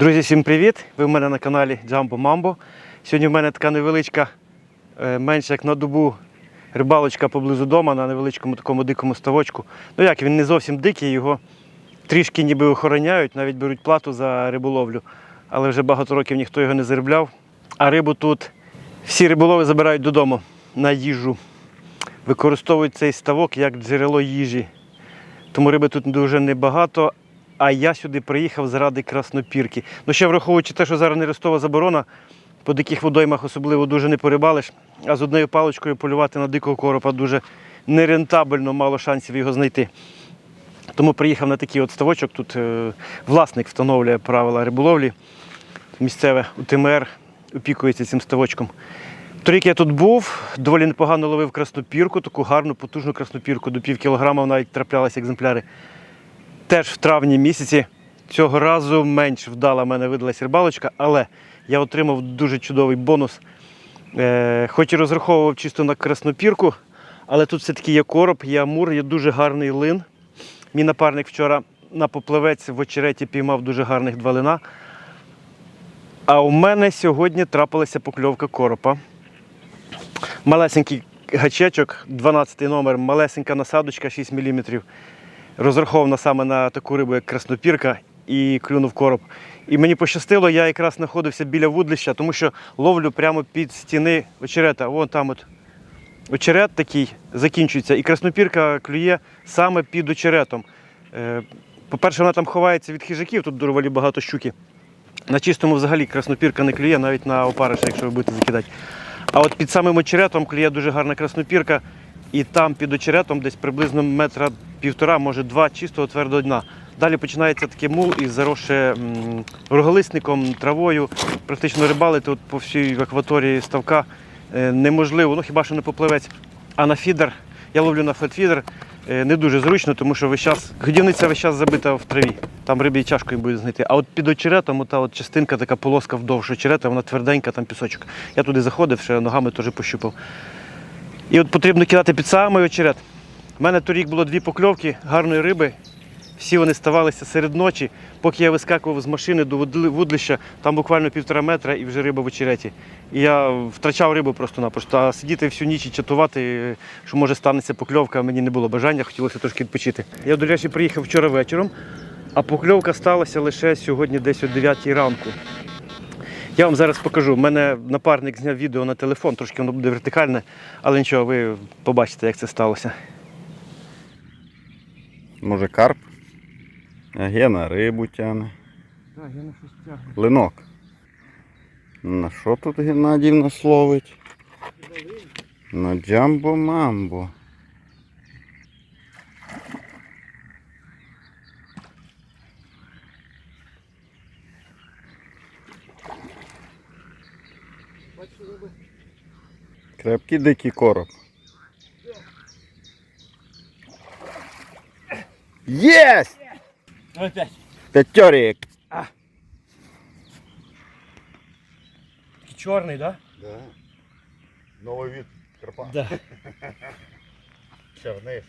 Друзі, всім привіт! Ви в мене на каналі Jumbo Mambo. Сьогодні в мене така невеличка, е, менше як на добу рибалочка поблизу дома на невеличкому такому дикому ставочку. Ну як, він не зовсім дикий, його трішки ніби охороняють, навіть беруть плату за риболовлю. Але вже багато років ніхто його не заробляв. А рибу тут всі риболови забирають додому на їжу. Використовують цей ставок як джерело їжі. Тому риби тут дуже небагато, а я сюди приїхав заради краснопірки. Ну ще враховуючи те, що зараз нерестова заборона, по диких водоймах особливо дуже не порибалиш, а з одною паличкою полювати на дикого коропа дуже нерентабельно, мало шансів його знайти. Тому приїхав на такий от ставочок. Тут е, власник встановлює правила риболовлі. Місцеве УТМР опікується цим ставочком. Торік я тут був, доволі непогано ловив краснопірку, таку гарну, потужну краснопірку, до пів кілограма навіть траплялися екземпляри. Теж в травні місяці. Цього разу менш вдала мене видалась рибалочка, але я отримав дуже чудовий бонус. Е, хоч і розраховував чисто на краснопірку, але тут все-таки є короб, є амур, є дуже гарний лин. Мій напарник вчора на поплавець в очереті піймав дуже гарних два лина. А у мене сьогодні трапилася покльовка коропа. Малесенький гачечок, 12 номер, малесенька насадочка 6 мм. Розрахована саме на таку рибу, як краснопірка, і клюнув короб. І мені пощастило, я якраз знаходився біля вудлища, тому що ловлю прямо під стіни очерета. Вон там от очерет такий закінчується, і краснопірка клює саме під очеретом. Е, По-перше, вона там ховається від хижаків, тут доволі багато щуки. На чистому взагалі краснопірка не клює, навіть на опариша, якщо ви будете закидати. А от під самим очеретом клює дуже гарна краснопірка, і там під очеретом десь приблизно метра півтора, може два чистого твердого дна. Далі починається такий мул і заросше м, роголисником, травою. Практично рибалити от по всій акваторії ставка е, неможливо, ну хіба що не попливець. А на фідер, я ловлю на флетфідер, е, не дуже зручно, тому що весь час, годівниця весь час забита в траві. Там рибі їм буде знайти. А от під очеретом, ота от частинка, така полоска вдовж очерета, вона тверденька, там пісочок. Я туди заходив, ще ногами теж пощупав. І от потрібно кидати під самий очерет. У мене торік було дві покльовки гарної риби. Всі вони ставалися серед ночі. Поки я вискакував з машини до вудли- вудлища, там буквально півтора метра і вже риба в очереті. І я втрачав рибу просто-напросто. А сидіти всю ніч і чатувати, що може станеться покльовка, мені не було бажання, хотілося трошки відпочити. Я, до речі, приїхав вчора вечором, а покльовка сталася лише сьогодні десь о 9 ранку. Я вам зараз покажу. У мене напарник зняв відео на телефон, трошки воно буде вертикальне, але нічого, ви побачите, як це сталося. Може карп? А Гена рибу тяне. Так, я на щось тягну. Линок. На що тут Геннадій нас ловить? На джамбо мамбо. Крепкий дикий короб. Єсть! Опять. П'ятьорік! Чорний, так? Да. Новий від Карпат. Да? Черниш.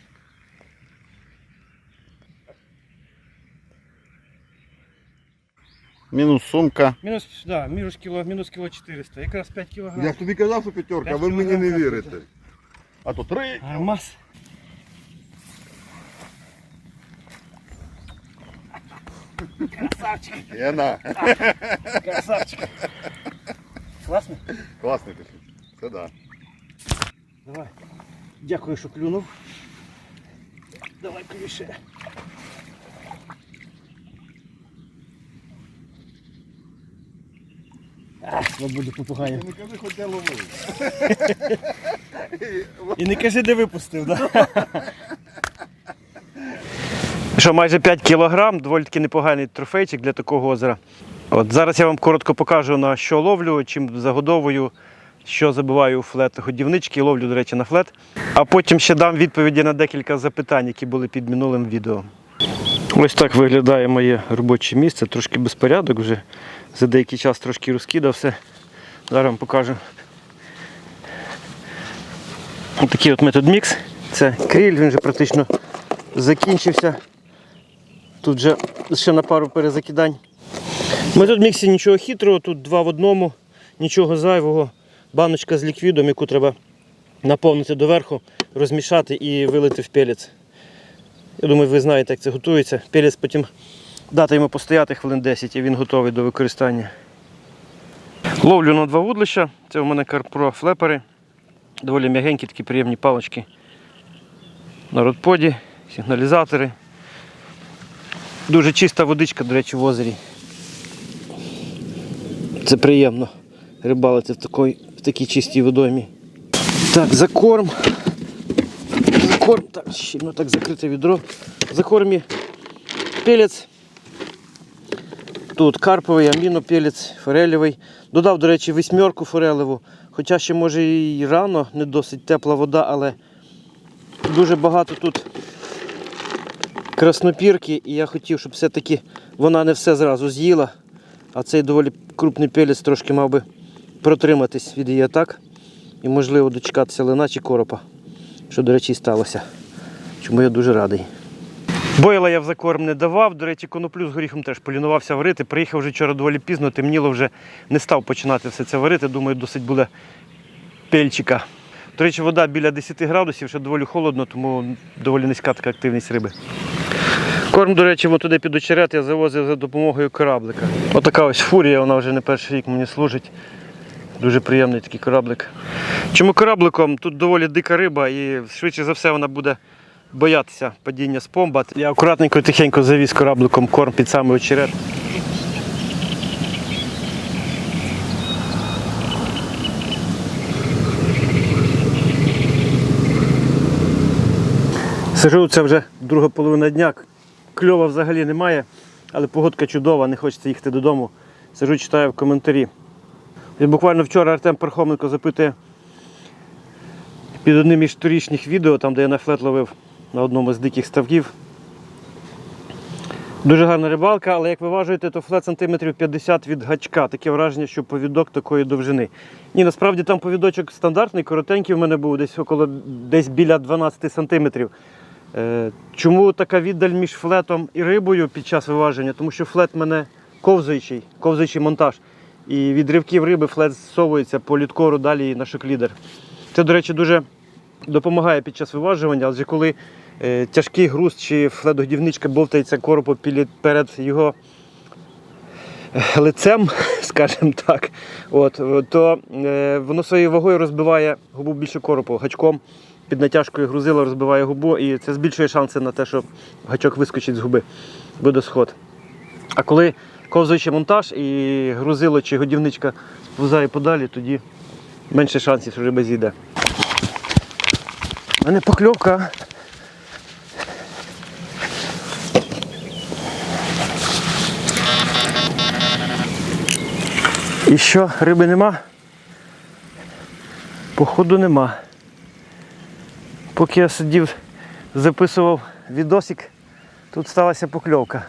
Мінус сумка. Мінус, да, мінус кіло, мінус кіло 400, якраз 5 кілограм. Я ж тобі казав, що п'ятерка, а ви П'ять мені не кілограм вірите. А то три. Армаз. Красавчик, Єна. красавчик. Класно? Класний ти. Це да. Давай. Дякую, що клюнув. Давай клюше. А, Свободу попугаю. Ти не кажи, хоч де ловив. І не кажи, де випустив, да? Що, майже 5 кілограм, доволі таки непоганий трофейчик для такого озера. От зараз я вам коротко покажу на що ловлю, чим загодовую, що забиваю у флет годівнички, ловлю, до речі, на флет. А потім ще дам відповіді на декілька запитань, які були під минулим відео. Ось так виглядає моє робоче місце, трошки безпорядок вже. За деякий час трошки розкидав все. Зараз вам покажу. Ось такий от метод мікс. Це криль, він вже практично закінчився. Тут вже ще на пару перезакидань. Ми міксі нічого хитрого, тут два в одному, нічого зайвого. Баночка з ліквідом, яку треба наповнити доверху, розмішати і вилити в пелець. Я думаю, ви знаєте, як це готується. Пелець потім дати йому постояти хвилин 10 і він готовий до використання. Ловлю на два вудлища. Це у мене карпро флепери. Доволі м'ягенькі, такі приємні палочки. На родподі, сигналізатори. Дуже чиста водичка, до речі, в озері. Це приємно рибалити в такій, в такій чистій водоймі. Так, за корм. За корм, так, щільно так закрите відро. За кормі пелець. Тут карповий, амінопелець, форелевий. Додав, до речі, восьмерку форелеву. Хоча ще може і рано, не досить тепла вода, але дуже багато тут краснопірки, і я хотів, щоб все-таки вона не все зразу з'їла, а цей доволі крупний пелець трошки мав би протриматись від її атак і, можливо, дочекатися лина чи коропа, що, до речі, і сталося. Чому я дуже радий. Бойла я в закорм не давав. До речі, коноплю з горіхом теж полінувався варити. Приїхав вже вчора доволі пізно, темніло вже не став починати все це варити. Думаю, досить буде пельчика. До речі, вода біля 10 градусів, ще доволі холодно, тому доволі низька така активність риби. Корм, до речі, туди під очерет я завозив за допомогою кораблика. Отака ось фурія, вона вже не перший рік мені служить. Дуже приємний такий кораблик. Чому корабликом? Тут доволі дика риба і швидше за все вона буде боятися падіння з помба. Я акуратненько і тихенько завіз корабликом корм під самий очерет. Сижу, це вже друга половина дня. Кльова взагалі немає, але погодка чудова, не хочеться їхати додому. Сижу, читаю в коментарі. І буквально вчора Артем Пархоменко запитує під одним із торічних відео, там, де я на флет ловив на одному з диких ставків. Дуже гарна рибалка, але як ви вважаєте, то флет сантиметрів 50 від гачка. Таке враження, що повідок такої довжини. Ні, насправді там повідочок стандартний, коротенький в мене був десь около десь біля 12 сантиметрів. Е, Чому така віддаль між флетом і рибою під час виваження? Тому що флет в мене ковзаючий, ковзаючий монтаж. І від ривків риби флет зсовується по літкору далі на шоклідер. Це, до речі, дуже допомагає під час виважування, адже коли тяжкий груз чи флетогодівничка бовтається коропу перед його е, лицем, скажімо так, от, е, то е, воно своєю вагою розбиває губу більше коропу гачком. Під натяжкою грузило розбиває губу, і це збільшує шанси на те, що гачок вискочить з губи, буде сход. А коли ковзаючий монтаж і грузило чи годівничка сповзає подалі, тоді менше шансів, що риба зійде. У мене покльовка. І що, риби нема? Походу нема. Поки я сидів, записував відосик, тут сталася покльовка.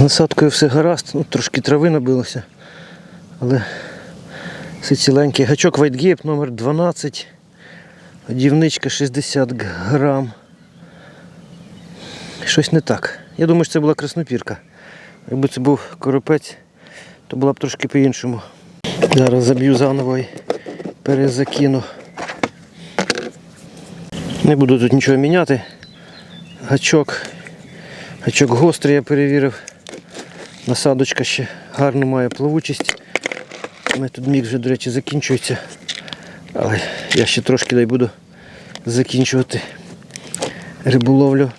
Насадкою все гаразд, ну, трошки трави набилося, але все ціленький. Гачок Gape номер 12 Дівничка 60 грам. Щось не так. Я думаю, що це була краснопірка. Якби це був коропець, то була б трошки по-іншому. Зараз заб'ю заново і перезакину. Не буду тут нічого міняти. Гачок. Гачок гострий я перевірив. Насадочка ще гарно має плавучість. Метод мік вже, до речі, закінчується. Але я ще трошки дай буду закінчувати риболовлю.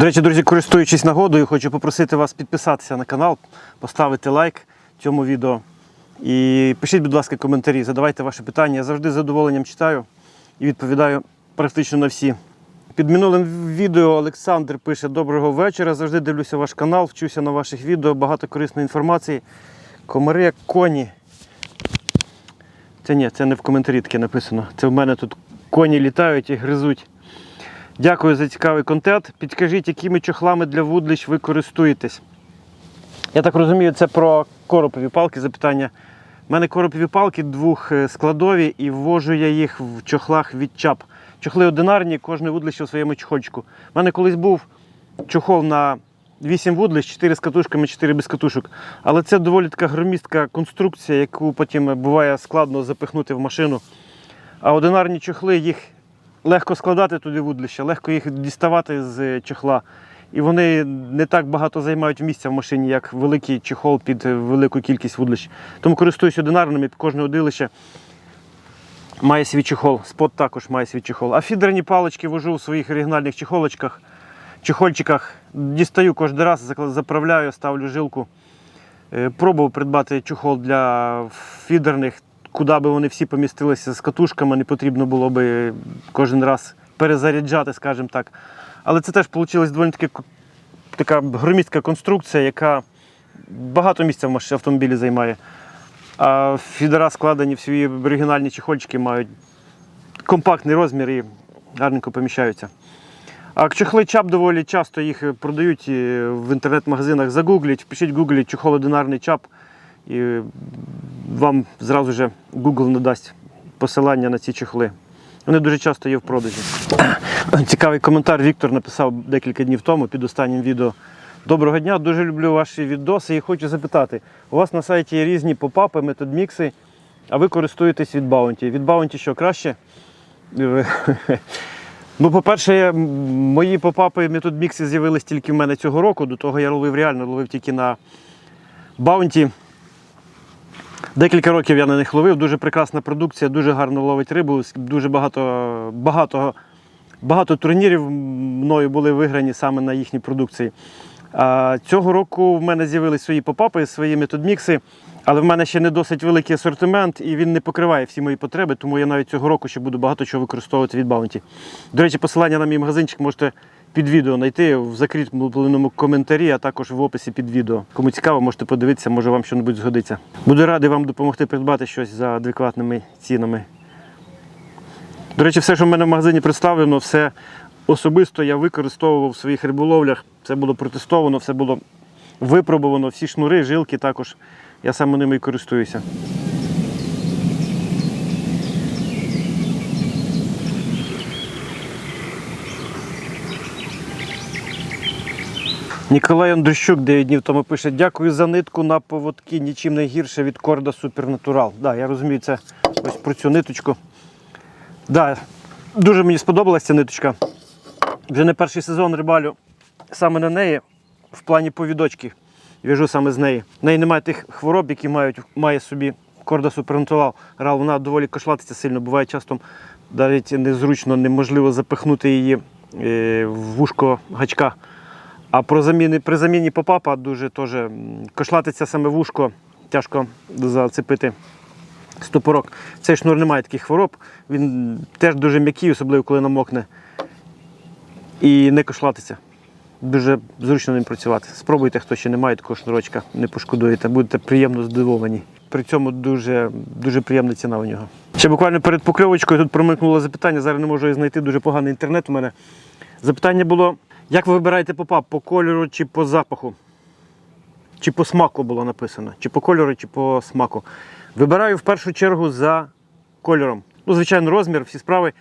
До речі, друзі, користуючись нагодою, хочу попросити вас підписатися на канал, поставити лайк цьому відео. І пишіть, будь ласка, коментарі, задавайте ваші питання. Я завжди з задоволенням читаю і відповідаю практично на всі. Під минулим відео Олександр пише Доброго вечора. Завжди дивлюся ваш канал, вчуся на ваших відео, багато корисної інформації. Комари, коні. Це ні, це не в коментарі таке написано. Це в мене тут коні літають і гризуть. Дякую за цікавий контент. Підкажіть, якими чохлами для вудлищ ви користуєтесь. Я так розумію, це про коропові палки запитання. У мене коропові палки двохскладові і ввожу я їх в чохлах від чап. Чохли одинарні, кожне вудлище у своєму чохольчику. У мене колись був чохол на 8 вудлищ, 4 з катушками, 4 без катушок. Але це доволі така громістка конструкція, яку потім буває складно запихнути в машину. А одинарні чохли їх легко складати туди вудлища, легко їх діставати з чохла. І вони не так багато займають місця в машині, як великий чехол під велику кількість вудлищ. Тому користуюсь одинарними, кожне удилище має свій чехол. Спот також має свій чехол. А фідерні палички вожу в своїх оригінальних чехолочках, чехольчиках. Дістаю кожен раз, заправляю, ставлю жилку. Е, Пробував придбати чохол для фідерних, куди би вони всі помістилися з катушками, не потрібно було би кожен раз перезаряджати, скажімо так. Але це теж вийшла доволі таки така громістка конструкція, яка багато місця в автомобілі займає. А фідера складені в свої оригінальні чехольчики мають компактний розмір і гарненько поміщаються. А чохли чап доволі часто їх продають в інтернет-магазинах. Загугліть, впишіть в Google чохол одинарний чап, і вам зразу же Google надасть посилання на ці чохли. Вони дуже часто є в продажі. Цікавий коментар Віктор написав декілька днів тому під останнім відео. Доброго дня, дуже люблю ваші відоси і хочу запитати. У вас на сайті є різні попапи, методмікси, а ви користуєтесь від Bounty. Від Bounty що краще? Ну, по-перше, мої попапи методмікси з'явились тільки в мене цього року. До того я ловив реально, ловив тільки на Bounty. Декілька років я на них ловив. Дуже прекрасна продукція, дуже гарно ловить рибу. Дуже багато, багато, багато турнірів мною були виграні саме на їхній продукції. А цього року в мене з'явились свої попапи, свої методмікси, але в мене ще не досить великий асортимент і він не покриває всі мої потреби, тому я навіть цього року ще буду багато чого використовувати від Bounty. До речі, посилання на мій магазинчик можете під відео знайти в закріпленому коментарі, а також в описі під відео. Кому цікаво, можете подивитися, може вам щось згодиться. Буду радий вам допомогти придбати щось за адекватними цінами. До речі, все, що в мене в магазині представлено, все особисто я використовував в своїх риболовлях. Це було протестовано, все було випробовано, всі шнури, жилки також. Я саме ними і користуюся. Ніколай Андрющук 9 днів тому пише: Дякую за нитку на поводки, нічим не гірше від корда Супернатурал. Да, я розумію, це ось про цю ниточку. Да, дуже мені сподобалася ця ниточка. Вже не перший сезон рибалю саме на неї в плані повідочки. В'яжу саме з неї. В неї немає тих хвороб, які мають, має собі корда супернатурал. Рал, вона доволі кошлатиться сильно. Буває часто навіть незручно, неможливо запихнути її е, в вушко гачка. А про заміни, при заміні попапа дуже теж кошлатиться саме вушко, тяжко зацепити стопорок. Цей шнур не має таких хвороб, він теж дуже м'який, особливо коли намокне. І не кошлатиться. Дуже зручно ним працювати. Спробуйте, хто ще не має такого шнурочка, не пошкодуєте, будете приємно здивовані. При цьому дуже, дуже приємна ціна у нього. Ще буквально перед покльовочкою тут промикнуло запитання, зараз не можу його знайти, дуже поганий інтернет у мене. Запитання було, як ви вибираєте попап, по кольору чи по запаху? Чи по смаку було написано? Чи по кольору, чи по смаку. Вибираю в першу чергу за кольором. Ну, звичайно, розмір, всі справи,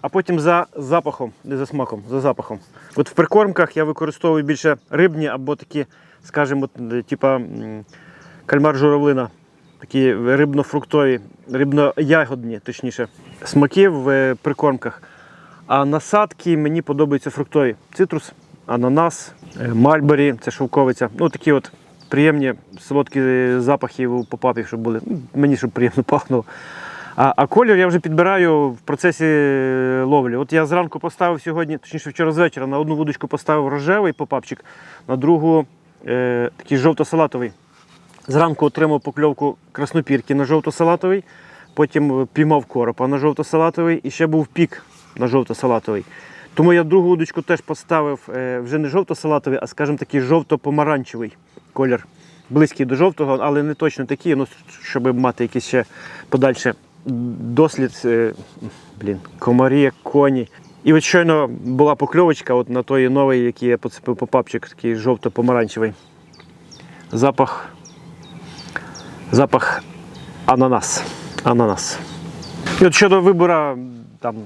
а потім за запахом, не за смаком, за запахом. От в прикормках я використовую більше рибні або такі, скажімо, типа кальмар журавлина. Такі рибно-фруктові, рибно-ягодні, точніше, смаки в е, прикормках. А насадки мені подобаються фруктові. Цитрус, ананас, е, мальбері, це шовковиця. Ну такі от приємні солодкі запахи у попапів, щоб були. Ну, Мені щоб приємно пахнуло. А, а колір я вже підбираю в процесі е, ловлі. От я зранку поставив сьогодні, точніше вчора з вечора, на одну вудочку поставив рожевий попапчик, на другу е, такий жовто-салатовий. Зранку отримав покльовку краснопірки на жовто-салатовий, потім е, піймав коропа на жовто-салатовий і ще був пік на жовто-салатовий. Тому я другу удочку теж поставив е, вже не жовто-салатовий, а скажімо такий жовто-помаранчевий колір. Близький до жовтого, але не точно такий, ну, щоб мати якийсь ще подальше дослід. е, Блін, комарі, коні. І от щойно була покльовочка от на той новий, який я поцепив попапчик, такий жовто-помаранчевий. Запах. Запах ананас. Ананас. І от щодо вибору там,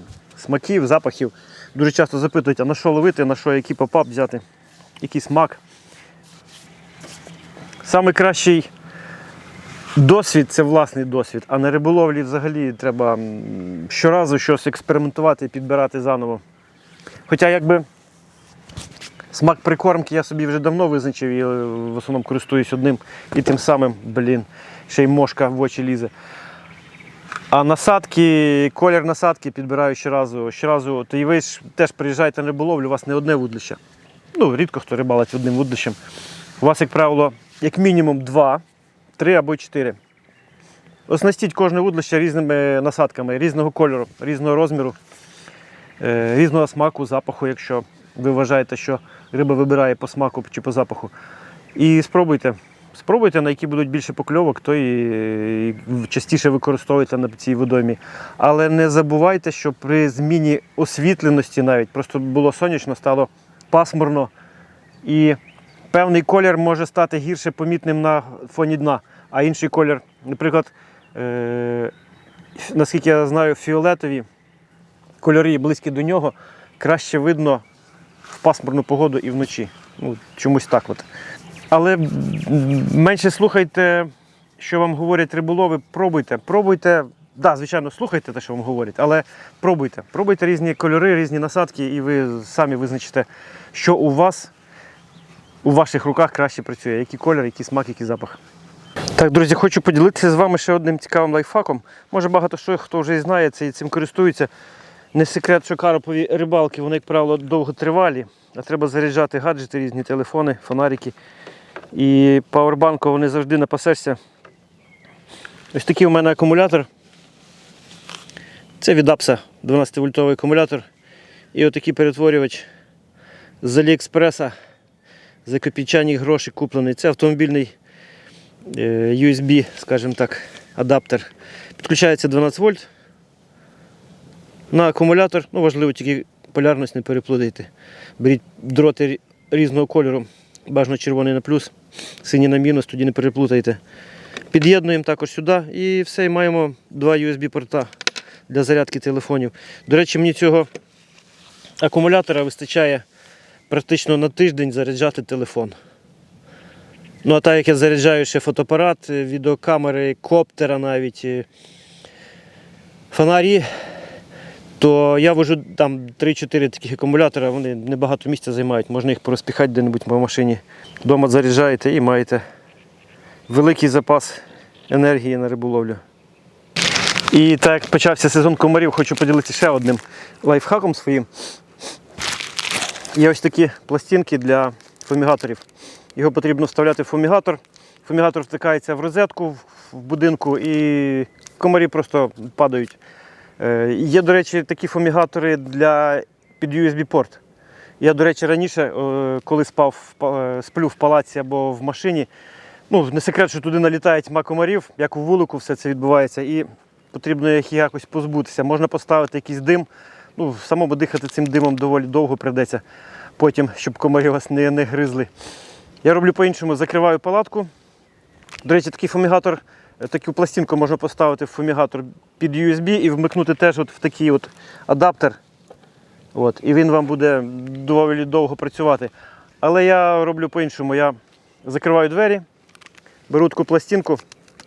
смаків, запахів, дуже часто запитують, а на що ловити, на що який попап взяти, який смак. Самий кращий досвід це власний досвід, а на риболовлі взагалі треба щоразу щось експериментувати і підбирати заново. Хоча якби смак прикормки я собі вже давно визначив і е, в основному користуюсь одним і тим самим, блін, ще й мошка в очі лізе. А насадки, колір насадки підбираю щоразу. щоразу. То і ви ж теж приїжджаєте на риболовлю, у вас не одне вудлище. Ну, рідко хто рибалить одним вудлищем. У вас, як правило, як мінімум два, три або чотири. Оснастіть кожне вудлище різними насадками, різного кольору, різного розміру, е, різного смаку, запаху, якщо ви вважаєте, що риба вибирає по смаку чи по запаху. І спробуйте. Спробуйте, на які будуть більше покльовок, то і, частіше використовуйте на цій водоймі. Але не забувайте, що при зміні освітленості навіть просто було сонячно, стало пасмурно. І певний колір може стати гірше помітним на фоні дна, а інший колір, наприклад, е- наскільки я знаю, фіолетові кольори близькі до нього, краще видно в пасмурну погоду і вночі. Ну, чомусь так от. Але менше слухайте, що вам говорять риболови, пробуйте. Пробуйте. Да, звичайно, слухайте те, що вам говорять, але пробуйте. Пробуйте різні кольори, різні насадки, і ви самі визначите, що у вас у ваших руках краще працює, який колір, який смак, який запах. Так, друзі, хочу поділитися з вами ще одним цікавим лайфхаком. Може багато що хто вже і знає це і цим користується. Не секрет, що карпові рибалки, вони, як правило, довготривалі, а треба заряджати гаджети, різні телефони, фонарики. І пауербанку вони завжди напасешся. Ось такий у мене акумулятор. Це від Апса 12-вольтовий акумулятор. І отакий перетворювач з Аліекспреса за копійчані гроші куплений. Це автомобільний е, USB, скажімо так, адаптер. Підключається 12 вольт. На акумулятор, ну важливо тільки полярність не переплутайте. Беріть дроти різного кольору, бажано червоний на плюс, синій на мінус, тоді не переплутайте. Під'єднуємо також сюди і все, і маємо два USB-порта для зарядки телефонів. До речі, мені цього акумулятора вистачає практично на тиждень заряджати телефон. Ну, а так як я заряджаю ще фотоапарат, е, відеокамери, коптера навіть, е, фонарі, то я вожу там 3-4 таких акумулятора, вони небагато місця займають, можна їх порозпіхати де-небудь по машині. Дома заряджаєте і маєте великий запас енергії на риболовлю. І так як почався сезон комарів, хочу поділитися ще одним лайфхаком своїм. Є ось такі пластинки для фумігаторів. Його потрібно вставляти в фумігатор. Фумігатор втикається в розетку в будинку і комарі просто падають. Е, Є, до речі, такі фумігатори для під USB-порт. Я, до речі, раніше, е, коли спав, е, сплю в палаці або в машині, ну, не секрет, що туди налітають тьма комарів, як у вулику все це відбувається, і потрібно їх якось позбутися. Можна поставити якийсь дим, ну, самому дихати цим димом доволі довго придеться потім, щоб комарі вас не, не гризли. Я роблю по-іншому, закриваю палатку. До речі, такий фумігатор, таку пластинку можна поставити в фумігатор під USB і вмикнути теж от в такий от адаптер. От, і він вам буде доволі довго працювати. Але я роблю по-іншому. Я закриваю двері, беру таку пластинку,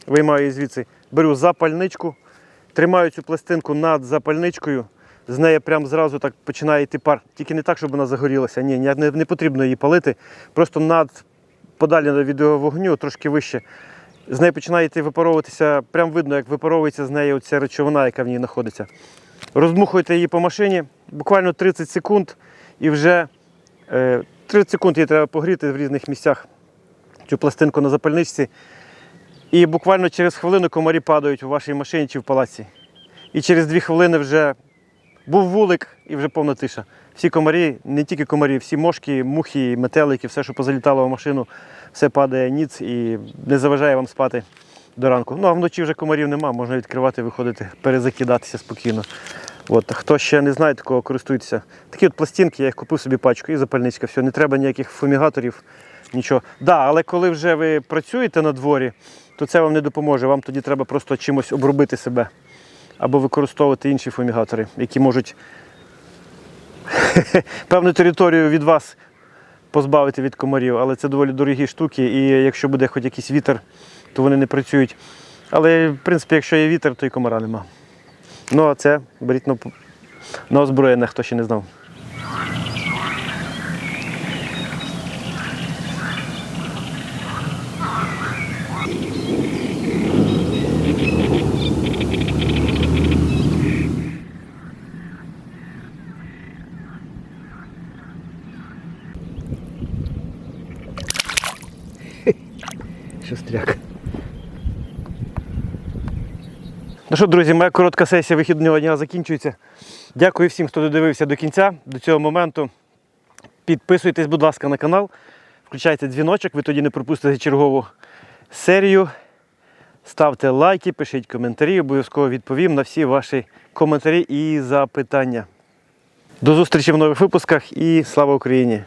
виймаю її звідси, беру запальничку, тримаю цю пластинку над запальничкою, з неї прямо зразу так починає йти пар. Тільки не так, щоб вона загорілася. Ні, не, не потрібно її палити. Просто над подалі від вогню, трошки вище. З неї починає йти випаровуватися, прям видно, як випаровується з неї оця речовина, яка в ній знаходиться. Роздмухуєте її по машині, буквально 30 секунд, і вже е, 30 секунд її треба погріти в різних місцях цю пластинку на запальничці. І буквально через хвилину комарі падають у вашій машині чи в палаці. І через 2 хвилини вже Був вулик і вже повна тиша. Всі комарі, не тільки комарі, всі мошки, мухи, метелики, все, що позалітало в машину, все падає ніц і не заважає вам спати до ранку. Ну а вночі вже комарів нема, можна відкривати, виходити, перезакидатися спокійно. От, хто ще не знає такого, користуйтеся. Такі от пластинки, я їх купив собі пачку і запальничка. Все, не треба ніяких фумігаторів, нічого. Да, але коли вже ви працюєте на дворі, то це вам не допоможе. Вам тоді треба просто чимось обробити себе або використовувати інші фумігатори, які можуть певну територію від вас позбавити від комарів, але це доволі дорогі штуки, і якщо буде хоч якийсь вітер, то вони не працюють. Але, в принципі, якщо є вітер, то і комара нема. Ну, а це беріть на, озброєння, хто ще не знав. Шестряк. Ну що, друзі, моя коротка сесія вихідного дня закінчується. Дякую всім, хто додивився до кінця, до цього моменту. Підписуйтесь, будь ласка, на канал, включайте дзвіночок, ви тоді не пропустите чергову серію. Ставте лайки, пишіть коментарі, обов'язково відповім на всі ваші коментарі і запитання. До зустрічі в нових випусках і слава Україні!